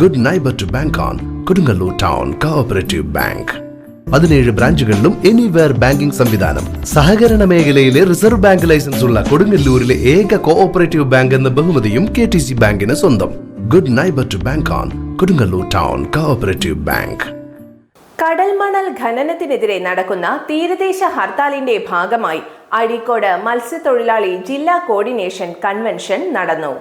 Good neighbour to bank on Kodungallur town cooperative bank പതിനേഴ് ബ്രാഞ്ചുകളിലും anywhere banking സംവിധാനം. സഹകരണ മേഖലയിലെ റിസർവ് ബാങ്ക് ലൈസൻസ് ഉള്ള കൊടുങ്ങല്ലൂരിലെ ഏക കോഓപ്പറേറ്റീവ് ബാങ്ക് എന്ന ബഹുമതിയും കെ ടി സി ബാങ്കിന് സ്വന്തം. Good neighbour to bank on Kodungallur town cooperative bank കടൽമണൽ ഖനനത്തിനെതിരെ നടക്കുന്ന തീരദേശ ഹർത്താലിന്റെ ഭാഗമായി അഴീക്കോട് മത്സ്യത്തൊഴിലാളി ജില്ലാ കോർഡിനേഷൻ കൺവെൻഷൻ നടന്നു.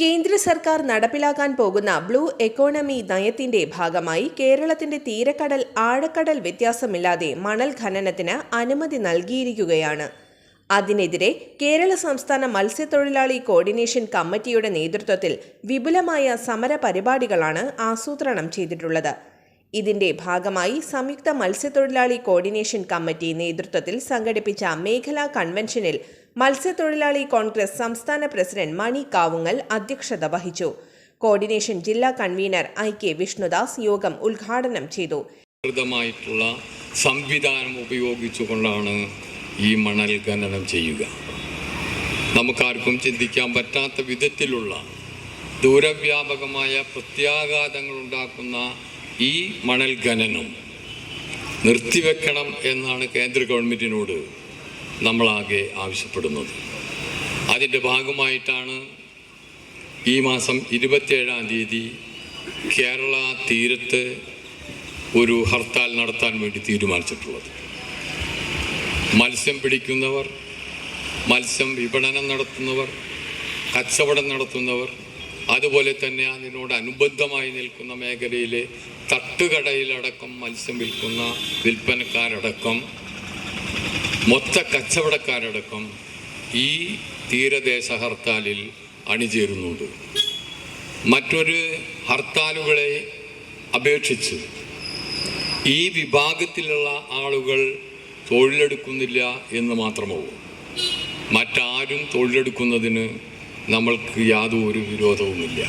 കേന്ദ്ര സർക്കാർ നടപ്പിലാക്കാൻ പോകുന്ന ബ്ലൂ എക്കോണമി നയത്തിന്റെ ഭാഗമായി കേരളത്തിന്റെ തീരക്കടൽ ആഴക്കടൽ വ്യത്യാസമില്ലാതെ മണൽ ഖനനത്തിന് അനുമതി നൽകിയിരിക്കുകയാണ്. അതിനെതിരെ കേരള സംസ്ഥാന മത്സ്യത്തൊഴിലാളി കോർഡിനേഷൻ കമ്മിറ്റിയുടെ നേതൃത്വത്തിൽ വിപുലമായ സമര പരിപാടികളാണ് ആസൂത്രണം ചെയ്തിട്ടുള്ളത്. ഇതിന്റെ ഭാഗമായി സംയുക്ത മത്സ്യത്തൊഴിലാളി കോർഡിനേഷൻ കമ്മിറ്റി നേതൃത്വത്തിൽ സംഘടിപ്പിച്ച മേഖലാ കൺവെൻഷനിൽ മത്സ്യത്തൊഴിലാളി കോൺഗ്രസ് സംസ്ഥാന പ്രസിഡന്റ് മണി കാവുങ്ങൽ അധ്യക്ഷത വഹിച്ചു. കോർഡിനേഷൻ ജില്ലാ കൺവീനർ ഐ കെ വിഷ്ണുദാസ് യോഗം ഉദ്ഘാടനം ചെയ്തു. സംവിധാനം ഉപയോഗിച്ചുകൊണ്ടാണ് ഈ മണൽ ഖനനം ചെയ്യുക. നമുക്കാർക്കും ചിന്തിക്കാൻ പറ്റാത്ത വിധത്തിലുള്ള ദൂരവ്യാപകമായ പ്രത്യാഘാതങ്ങൾ ഉണ്ടാക്കുന്ന ഈ മണൽ ഖനനം നിർത്തിവെക്കണം എന്നാണ് കേന്ദ്ര ഗവൺമെന്റിനോട് നമ്മളാകെ ആവശ്യപ്പെടുന്നത്. അതിന്റെ ഭാഗമായിട്ടാണ് ഈ മാസം ഇരുപത്തിയേഴാം തീയതി കേരള തീരത്ത് ഒരു ഹർത്താൽ നടത്താൻ വേണ്ടി തീരുമാനിച്ചിട്ടുള്ളത്. മത്സ്യം പിടിക്കുന്നവർ മത്സ്യം വിപണനം നടത്തുന്നവർ കച്ചവടം നടത്തുന്നവർ അതുപോലെ തന്നെ അതിനോട് അനുബന്ധമായി നിൽക്കുന്ന മേഖലയിലെ തട്ടുകടയിലടക്കം മത്സ്യം വിൽക്കുന്ന വിൽപ്പനക്കാരടക്കം മൊത്ത കച്ചവടക്കാരടക്കം ഈ തീരദേശ ഹർത്താലിൽ അണിചേരുന്നുണ്ട്. മറ്റൊരു ഹർത്താലുകളെ അപേക്ഷിച്ച് ഈ വിഭാഗത്തിലുള്ള ആളുകൾ തൊഴിലെടുക്കുന്നില്ല എന്ന് മാത്രമുള്ളൂ മറ്റാരും തൊഴിലെടുക്കുന്നതിന് നമ്മൾക്ക് യാതൊരു വിരോധവുമില്ല.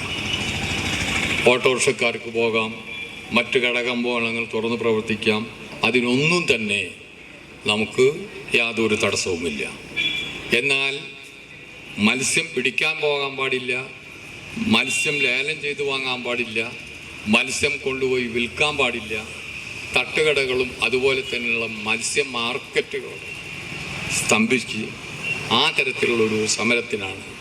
ഓട്ടോറിക്ഷക്കാർക്ക് പോകാം മറ്റ് ഘടകമ്പോളങ്ങൾ തുറന്ന് പ്രവർത്തിക്കാം. അതിനൊന്നും തന്നെ നമുക്ക് യാതൊരു തടസ്സവുമില്ല. എന്നാൽ മത്സ്യം പിടിക്കാൻ പോകാൻ പാടില്ല മത്സ്യം ലേലം ചെയ്തു വാങ്ങാൻ പാടില്ല മത്സ്യം കൊണ്ടുപോയി വിൽക്കാൻ പാടില്ല. തട്ടുകടകളും അതുപോലെ തന്നെയുള്ള മത്സ്യ മാർക്കറ്റുകളും സ്തംഭിച്ച് ആ തരത്തിലുള്ളൊരു സമരത്തിനാണ്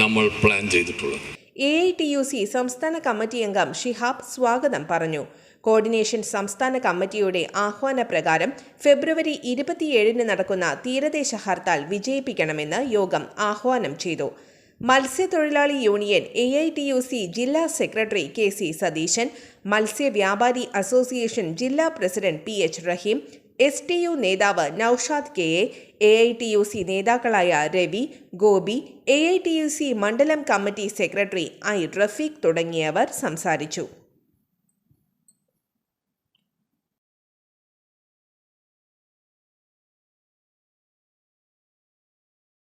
നമ്മൾ പ്ലാൻ ചെയ്തിട്ടുള്ളത്. A I T U C സംസ്ഥാന കമ്മിറ്റി അംഗം ഷിഹാബ് സ്വാഗതം പറഞ്ഞു. കോർഡിനേഷൻ സംസ്ഥാന കമ്മിറ്റിയുടെ ആഹ്വാന പ്രകാരം ഫെബ്രുവരി ഇരുപത്തിയേഴിന് നടക്കുന്ന തീരദേശ ഹർത്താൽ വിജയിപ്പിക്കണമെന്ന് യോഗം ആഹ്വാനം ചെയ്തു. മത്സ്യത്തൊഴിലാളി union A I T U C ജില്ലാ സെക്രട്ടറി കെ സി സതീശൻ മത്സ്യവ്യാപാരി അസോസിയേഷൻ ജില്ലാ president P H Raheem S T U നേതാവ് Naushad K A A I T U C നേതാക്കളായ Ravi Gopi A I T U C മണ്ഡലം committee secretary I Rafeeq തുടങ്ങിയവർ സംസാരിച്ചു.